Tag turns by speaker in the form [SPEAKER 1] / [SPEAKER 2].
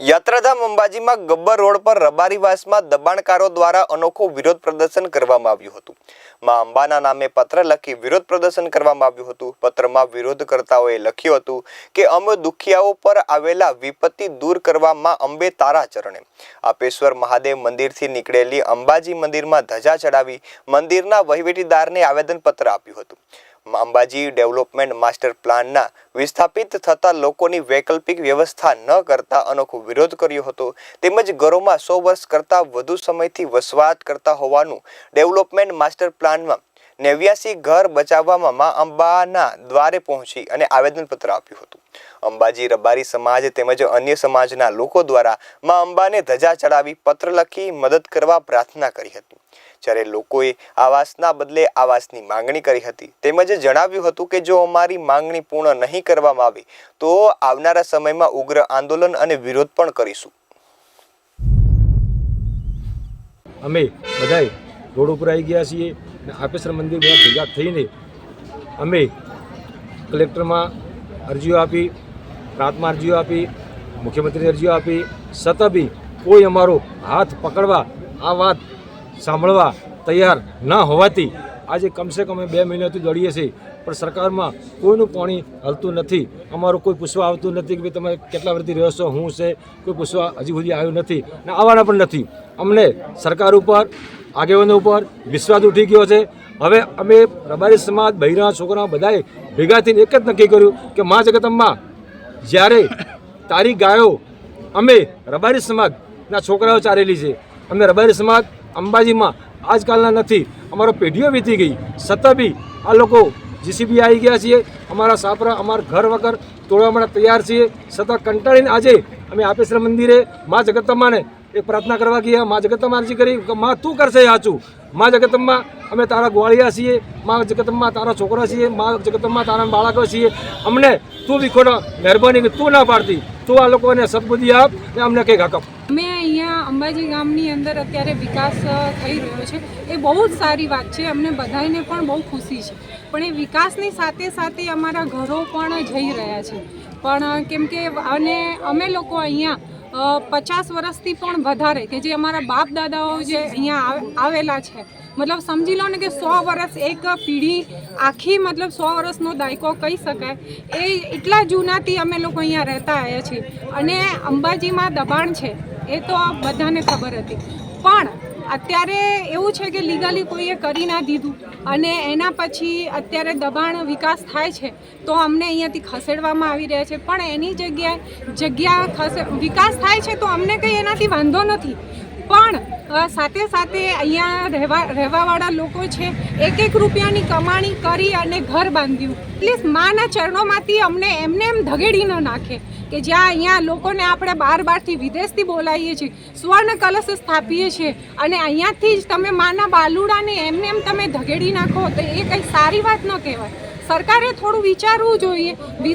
[SPEAKER 1] યાત્રાધામ અંબાજીમાં ગબ્બર રોડ પર રબારીવાસમાં દબાણકારો દ્વારા અનોખો વિરોધ પ્રદર્શન કરવામાં આવ્યું હતું. માં અંબાના નામે પત્ર લખી વિરોધ પ્રદર્શન કરવામાં આવ્યું હતું. પત્રમાં વિરોધકર્તાઓએ લખ્યું હતું કે, અમે દુખિયાઓ પર આવેલા વિપત્તિ દૂર કરવામાં અંબે તારા ચરણે. આપેશ્વર મહાદેવ મંદિરથી નીકળેલી અંબાજી મંદિરમાં ધજા ચડાવી મંદિરના વહીવટીદારને આવેદનપત્ર આપ્યું હતું. અંબાજી ડેવલપમેન્ટ માસ્ટર પ્લાનના વિસ્થાપિત થતા લોકોની વૈકલ્પિક વ્યવસ્થા ન કરતા અનોખો વિરોધ કર્યો હતો. તેમજ ઘરોમાં સો વર્ષ કરતાં વધુ સમયથી વસવાટ કરતા હોવાનું ડેવલપમેન્ટ માસ્ટર પ્લાનમાં નેવ્યાસી ઘર બચાવવામાં મા અંબાના દ્વારે પહોંચી અને આવેદનપત્ર આપ્યું હતું. અંબાજી રબારી સમાજ તેમજ અન્ય સમાજના લોકો દ્વારા મા અંબાને ધજા ચડાવી પત્ર લખી મદદ કરવા પ્રાર્થના કરી હતી. જ્યારે લોકોએ આવાસના બદલે આવાસની માંગણી કરી હતી, તેમજ જણાવ્યું હતું કે જો અમારી માંગણી પૂર્ણ નહીં કરવામાં આવે, તો આવનારા સમયમાં ઉગ્ર આંદોલન અને વિરોધ પણ કરીશું.
[SPEAKER 2] અમે બધાય રોડ ઉપર આવી ગયા છીએ. અને આપેશ્વર મંદિર બધા ભેગા થઈને અમે કલેક્ટરમાં અરજીઓ આપી પ્રાંતમાં અરજીઓ આપી, મુખ્યમંત્રીને અરજીઓ આપી. છતાં બી કોઈ અમારો હાથ પકડવા, આ વાત સાંભળવા તૈયાર ન હોવાથી આજે કમસે કમ બે મહિનાથી દોડીએ છીએ, પણ સરકારમાં કોઈનું પાણી હલતું નથી. અમારું કોઈ પૂછવા આવતું નથી કે ભાઈ તમે કેટલા વર્ષથી રહ્યો છો, હું છે, કોઈ પૂછવા હજી સુધી આવ્યું નથી. અને આવવાના પણ નથી. અમને સરકાર ઉપર આગેવાનો ઉપર વિશ્વાસ ઉઠી ગયો છે. હવે અમે રબારી સમાજ બહેરા છોકરા બધાએ ભેગા થઈને એક જ નક્કી કર્યું કે મા જગતમ્મા જ્યારે તારી ગાયો અમે રબારી સમાજના છોકરાઓ ચારેલી છે. અમે રબારી સમાજ અંબાજીમાં આજકાલના નથી. અમારો પેઢીઓ વીતી ગઈ. છતાં બી આ લોકો જીસીબી આવી ગયા છીએ. અમારા સાપરા, અમારા ઘર વગર તોડવા માટે તૈયાર છીએ. છતાં કંટાળીને આજે અમે આપેશ્વર મંદિરે મા જગતમ્માને એક પ્રાર્થના કરવા ગયા, મા જગતમ્મા અરજી કરી. મા, તું કરશે સાચું. મા જગતમ્મા, અમે તારા ગોળિયા છીએ. મા જગતમ્મા, તારા છોકરા છીએ. મા જગતમ્મા, તારા બાળકો છીએ. અમને તું બી મહેરબાની તું ના પાડતી. તું આ લોકોને સદબુદ્ધિ આપ ને અમને કંઈક હકમ
[SPEAKER 3] અમે અહીંયા અંબાજી ગામની અંદર અત્યારે વિકાસ થઈ રહ્યો છે. એ બહુ જ સારી વાત છે. અમને બધાને પણ બહુ ખુશી છે. પણ એ વિકાસની સાથે સાથે અમારા ઘરો પણ જઈ રહ્યા છે. પણ કેમ કે, અને અમે લોકો અહીંયા પચાસ વર્ષથી પણ વધારે કે જે અમારા બાપ દાદાઓ જે અહીંયા આવે- આવેલા છે. મતલબ સમજી લો ને કે સો વર્ષ એક પેઢી આખી મતલબ સો વર્ષનો દાયકો કહી શકાય. એ એટલા જૂનાથી અમે લોકો અહીંયા રહેતા આવ્યા છીએ. અને અંબાજીમાં દબાણ છે. એ તો બધાને ખબર હતી. પણ અત્યારે એવું છે કે લીગલી કોઈએ કરી ના દીધું અને એના પછી અત્યારે દબાણ વિકાસ થાય છે તો અમને અહીંયાથી ખસેડવામાં આવી રહ્યા છે. પણ એની જગ્યાએ જગ્યા ખસે વિકાસ થાય છે તો અમને કંઈ એનાથી વાંધો નથી. પણ સાથે સાથે અહીંયા રહેવા, રહેવાવાળા લોકો છે એક એક રૂપિયાની કમાણી કરી અને ઘર બાંધ્યું. પ્લીઝ માના ચરણોમાંથી અમને એમને એમ ધગેડી ન નાખે કે જ્યાં અહીંયા લોકોને આપણે બાર બારથી વિદેશથી બોલાવીએ છીએ, સ્વર્ણ કલશ સ્થાપીએ છીએ અને અહીંયાથી જ તમે માના બાલુડાને એમને એમ તમે ધગેડી નાખો તો એ કંઈ સારી વાત ન કહેવાય. સરકારે થોડું વિચારવું જોઈએ.